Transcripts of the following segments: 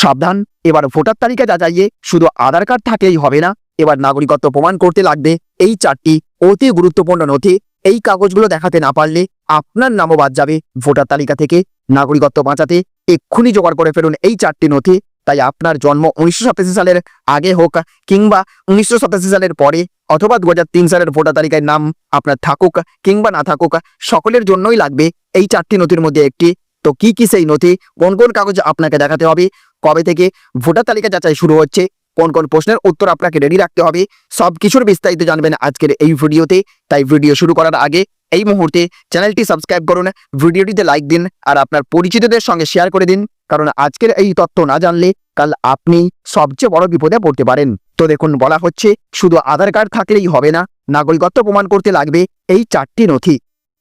সাবধান। এবার ভোটার তালিকা যাচাইয়ে শুধু আধার কার্ড থাকলেই হবে না, এবার নাগরিকত্ব প্রমাণ করতে লাগবে। এই চারটি অতি গুরুত্বপূর্ণ নথি, এই কাগজগুলো দেখাতে না পারলে আপনার নামও বাদ যাবে। ভোটার তালিকা থেকে নাগরিকত্ব বাঁচাতে এক্ষুনি জোগাড় করে ফেলুন এই চারটি নথি। তাই আপনার জন্ম উনিশশো সাতাশি সালের আগে হোক কিংবা উনিশশো সাতাশি সালের পরে অথবা দু হাজার তিন সালের ভোটার তালিকায় নাম আপনার থাকুক কিংবা না থাকুক, সকলের জন্যই লাগবে। এই চারটি নথির মধ্যে একটি তো কি কি সেই নথি, কোন কোন কাগজ আপনাকে দেখাতে হবে, কবে থেকে ভোটার তালিকা যাচাই শুরু হচ্ছে, কোন কোন প্রশ্নের উত্তর আপনাকে রেডি রাখতে হবে সব কিছুর বিস্তারিত জানবেন আজকের এই ভিডিওতে। তাই ভিডিও শুরু করার আগে এই মুহূর্তে চ্যানেলটি সাবস্ক্রাইব করুন, ভিডিওটিতে লাইক দিন আর আপনার পরিচিতদের সঙ্গে শেয়ার করে দিন, কারণ আজকের এই তথ্য না জানলে কাল আপনি সবচেয়ে বড় বিপদে পড়তে পারেন। তো দেখুন, বলা হচ্ছে শুধু আধার কার্ড থাকলেই হবে না, নাগরিকত্ব প্রমাণ করতে লাগবে এই চারটি নথি।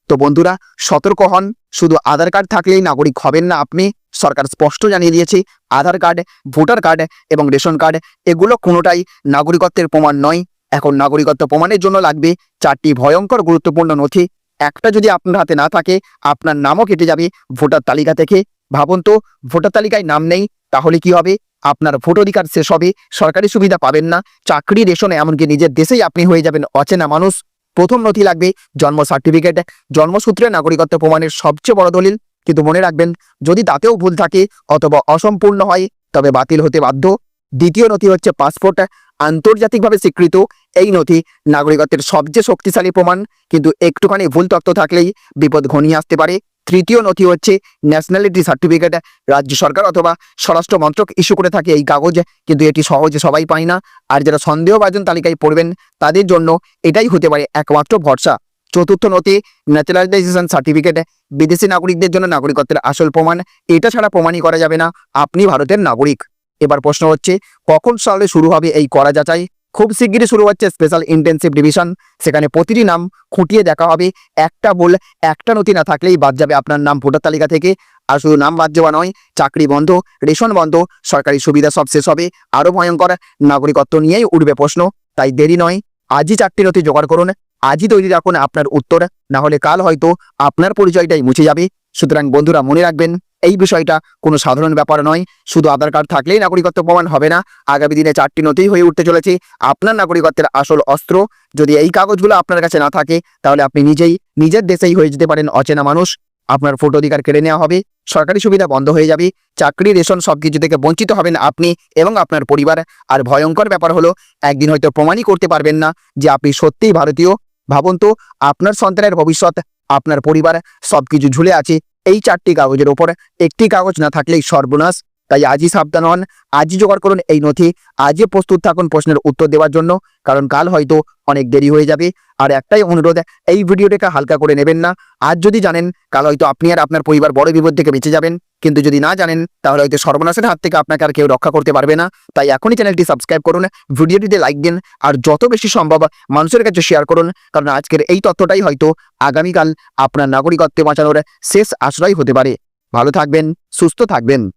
তো বন্ধুরা, সতর্ক হন। শুধু আধার কার্ড থাকলেই নাগরিক হবেন না আপনি। সরকার স্পষ্ট জানিয়ে দিয়েছে, আধার কার্ড, ভোটার কার্ড এবং রেশন কার্ড, এগুলো কোনোটাই নাগরিকত্বের প্রমাণ নয়। এখন নাগরিকত্ব প্রমাণের জন্য লাগবে চারটি ভয়ঙ্কর গুরুত্বপূর্ণ নথি। একটা যদি আপনার হাতে না থাকে, আপনার নামও কেটে যাবে ভোটার তালিকা থেকে। ভাবুন তো, ভোটার তালিকায় নাম নেই, তাহলে কি হবে? আপনার ভোট অধিকার শেষ হবে, সরকারি সুবিধা পাবেন না, চাকরি, রেশনে এমনকি নিজের দেশেই আপনি হয়ে যাবেন অচেনা মানুষ। প্রথম নথি লাগবে জন্ম সার্টিফিকেট জন্মসূত্রে নাগরিকত্ব প্রমাণের সবচেয়ে বড় দলিল, কিন্তু মনে রাখবেন, যদি তাতেও ভুল থাকে অথবা অসম্পূর্ণ হয়, তবে বাতিল হতে বাধ্য। দ্বিতীয় নথি হচ্ছে পাসপোর্ট আন্তর্জাতিকভাবে স্বীকৃত এই নথি নাগরিকত্বের সবচেয়ে শক্তিশালী প্রমাণ, কিন্তু একটুখানি ভুল তত্ত্ব থাকলেই বিপদ ঘনিয়ে আসতে পারে। তৃতীয় নথি হচ্ছে ন্যাশনালিটি সার্টিফিকেট রাজ্য সরকার অথবা স্বরাষ্ট্র মন্ত্রক ইস্যু করে থাকে এই কাগজ। কিন্তু এটি সহজে সবাই পায় না। আর যারা সন্দেহভাজন তালিকায় পড়বেন, তাদের জন্য এটাই হতে পারে একমাত্র ভরসা। চতুর্থ নথি ন্যাচারালাইজেশন সার্টিফিকেট বিদেশি নাগরিকদের জন্য নাগরিকত্বের আসল প্রমাণ। এটা ছাড়া প্রমাণই করা যাবে না। আপনি ভারতের নাগরিক। এবার প্রশ্ন হচ্ছে, কখন সালে শুরু হবে এই করা যাচাই? খুব শিগগিরই শুরু হচ্ছে স্পেশাল ইন্টেন্সিভ ডিভিশন সেখানে প্রতিটি নাম খুঁটিয়ে দেখা হবে। একটা বল একটা নথি না থাকলেই বাদ যাবে আপনার নাম ভোটার তালিকা থেকে। আর শুধু নাম বাদ যাওয়া নয়, চাকরি বন্ধ, রেশন বন্ধ, সরকারি সুবিধা সব শেষ হবে। আরও ভয়ঙ্কর, নাগরিকত্ব নিয়েই উঠবে প্রশ্ন। তাই দেরি নয়, আজই চারটি নথি জোগাড় করুন। আজই তৈরি রাখুন আপনার উত্তর। না হলে কাল হয়তো আপনার পরিচয়টাই মুছে যাবে। সুতরাং বন্ধুরা মনে রাখবেন এই বিষয়টা কোনো সাধারণ ব্যাপার নয়। শুধু আধার কার্ড থাকলেই নাগরিকত্ব প্রমাণ হবে না। আগামী দিনে চারটি নথি হয়ে উঠতে চলেছে। আপনার নাগরিকত্বের আসল অস্ত্র যদি এই কাগজগুলো আপনার কাছে না থাকে, তাহলে আপনি নিজেই নিজের দেশেই হয়ে যেতে পারেন অচেনা মানুষ। আপনার ভোট অধিকার কেড়ে নেওয়া হবে। সরকারি সুবিধা বন্ধ হয়ে যাবে। চাকরি, রেশন সব কিছু থেকে বঞ্চিত হবেন আপনি এবং আপনার পরিবার। আর ভয়ঙ্কর ব্যাপার হলো, একদিন হয়তো প্রমাণই করতে পারবেন না যে আপনি সত্যিই ভারতীয়। ভাবুন তো, আপনার সন্তানের ভবিষ্যৎ, আপনার পরিবার সব কিছু ঝুলে আছে। এই চারটি কাগজের ওপরে একটি কাগজ না থাকলেই সর্বনাশ। তাই আজই সাবধান হন, আজই জোগাড় করুন এই নথি, আজই প্রস্তুত থাকুন প্রশ্নের উত্তর দেওয়ার জন্য, কারণ কাল হয়তো অনেক দেরি হয়ে যাবে। আর একটাই অনুরোধ, এই ভিডিওটাকে হালকা করে নেবেন না। আজ যদি জানেন, কাল হয়তো আপনি আর আপনার পরিবার বড় বিপদ থেকে বেঁচে যাবেন। কিন্তু যদি না জানেন, তাহলে হয়তো সর্বনাশের হাত থেকে আপনাকে আর কেউ রক্ষা করতে পারবে না। তাই এখনই চ্যানেলটি সাবস্ক্রাইব করুন, ভিডিওটিতে লাইক দিন, আর যত বেশি সম্ভব মানুষের কাছে শেয়ার করুন, কারণ আজকের এই তথ্যটাই হয়তো আগামীকাল আপনার নাগরিকত্বে বাঁচানোর শেষ আশ্রয় হতে পারে। ভালো থাকবেন, সুস্থ থাকবেন।